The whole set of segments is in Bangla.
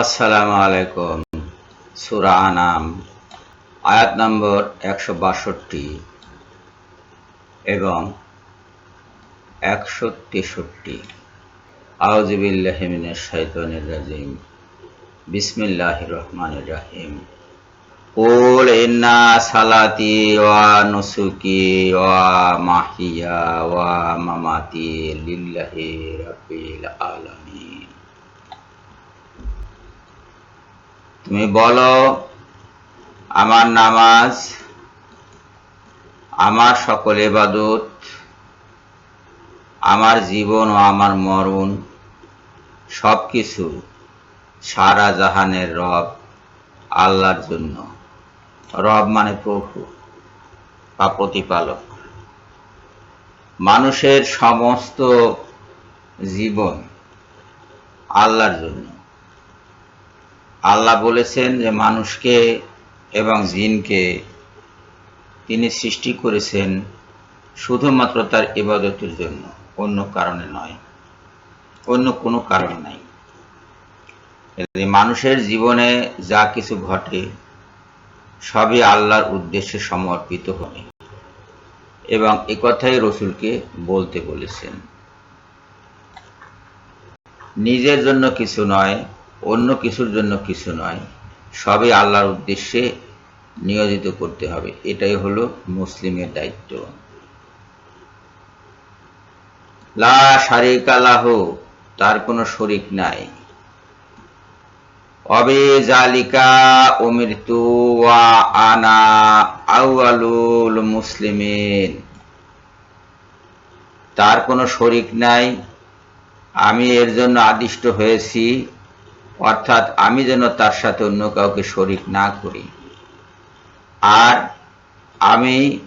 আসসালামু আলাইকুম। সুরা আনাম, আয়াত নম্বর একশো বাষট্টি এবং একশো তেষট্টি। আউজিবিল্লাহিমিনের শৈতানির রাজিম। বিসমিল্লাহ রহমান রাহিম। কুল ইন্না সালাতি ওয়া নুসুকি ওয়া মাহিয়া ওয়া মামাতি তুমি বলো, আমার নামাজ, আমার সকল এবাদত আমার জীবন ও আমার মরণ সব কিছু সারা জাহানের রব আল্লাহর জন্য। রব মানে প্রভু বা প্রতিপালক। মানুষের সমস্ত জীবন আল্লাহর জন্য। আল্লাহ বলেছেন যে মানুষকে এবং জিনকে তিনি সৃষ্টি করেছেন শুধুমাত্র তার ইবাদতের জন্য, অন্য কারণে নয়, অন্য কোনো কারণ নাই। মানুষের জীবনে যা কিছু ঘটে, সবই আল্লাহর উদ্দেশ্যে সমর্পিত হবে। এবং একথাই রসুলকে বলতে বলেছেন। নিজের জন্য কিছু নয় অন্য কিছুর জন্য কিছু নয়। সবই আল্লাহর উদ্দেশ্যে নিয়োজিত করতে হবে। এটাই হলো মুসলিমের দায়িত্ব। লা শারিক আলাহ তার কোনো শরিক নাই। অবে জালিকা অমৃতু ওয়া আনা আউয়ালুল মুসলিমিন। তার কোনো শরিক নাই। আমি এর জন্য আদিষ্ট হয়েছি। অর্থাৎ আমি যেন তার সাথে অন্য কাউকে শরিক না করি। আর আমি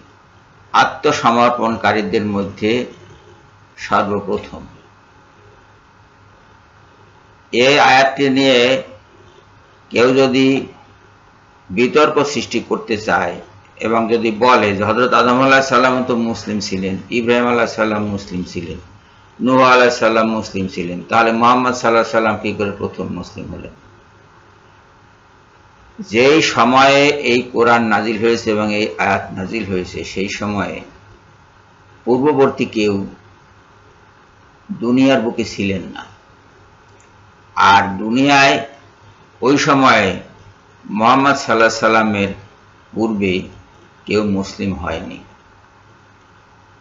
আত্মসমর্পণকারীদের মধ্যে সর্বপ্রথম। এই আয়াতটি নিয়ে কেউ যদি বিতর্ক সৃষ্টি করতে চায় এবং যদি বলে যে হজরত আদম আল্লাহ সাল্লাম তো মুসলিম ছিলেন, ইব্রাহিম আল্লাহ সাল্লাম মুসলিম ছিলেন নুহ আলাহ সাল্লাম মুসলিম ছিলেন। তাহলে মোহাম্মদ সাল্লাহ সাল্লাম কি করে প্রথম মুসলিম হলেন? যেই সময়ে এই কোরআন নাজিল হয়েছে এবং এই আয়াত নাজিল হয়েছে, সেই সময়ে পূর্ববর্তী কেউ দুনিয়ার বুকে ছিলেন না। আর দুনিয়ায় ওই সময়ে মোহাম্মদ সাল্লাহ সাল্লামের পূর্বে কেউ মুসলিম হয়নি।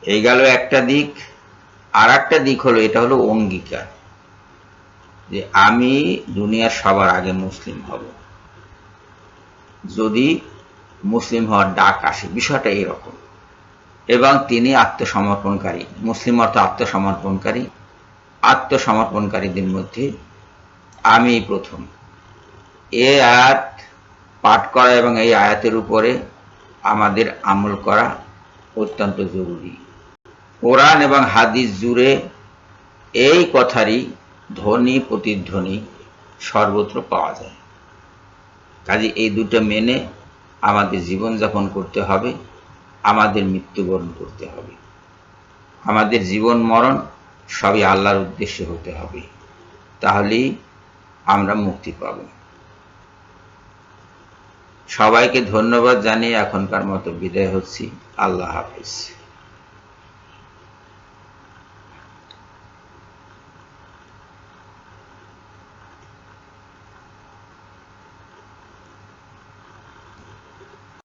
এই গেল একটা দিক। আর একটা দিক হলো, এটা হলো অঙ্গীকার। যে আমি দুনিয়ার সবার আগে মুসলিম হব। যদি মুসলিম হওয়ার ডাক আসে, বিষয়টা এরকম। এবং তিনি আত্মসমর্পণকারী। মুসলিম অর্থ আত্মসমর্পণকারী। আত্মসমর্পণকারীদের মধ্যে আমি প্রথম। এ আয়াত পাঠ করা এবং এই আয়াতের উপরে আমাদের আমল করা অত্যন্ত জরুরি। কোরআন এবং হাদিস জুড়ে এই কথারই ধ্বনি, প্রতিধ্বনি সর্বত্র পাওয়া যায়। কাজে এই দুটো মেনে আমাদের জীবনযাপন করতে হবে, আমাদের মৃত্যুবরণ করতে হবে। আমাদের জীবন মরণ সবই আল্লাহর উদ্দেশ্যে হতে হবে। তাহলেই আমরা মুক্তি পাব। সবাইকে ধন্যবাদ জানিয়ে এখনকার মতো বিদায় হচ্ছি। আল্লাহ হাফিজ।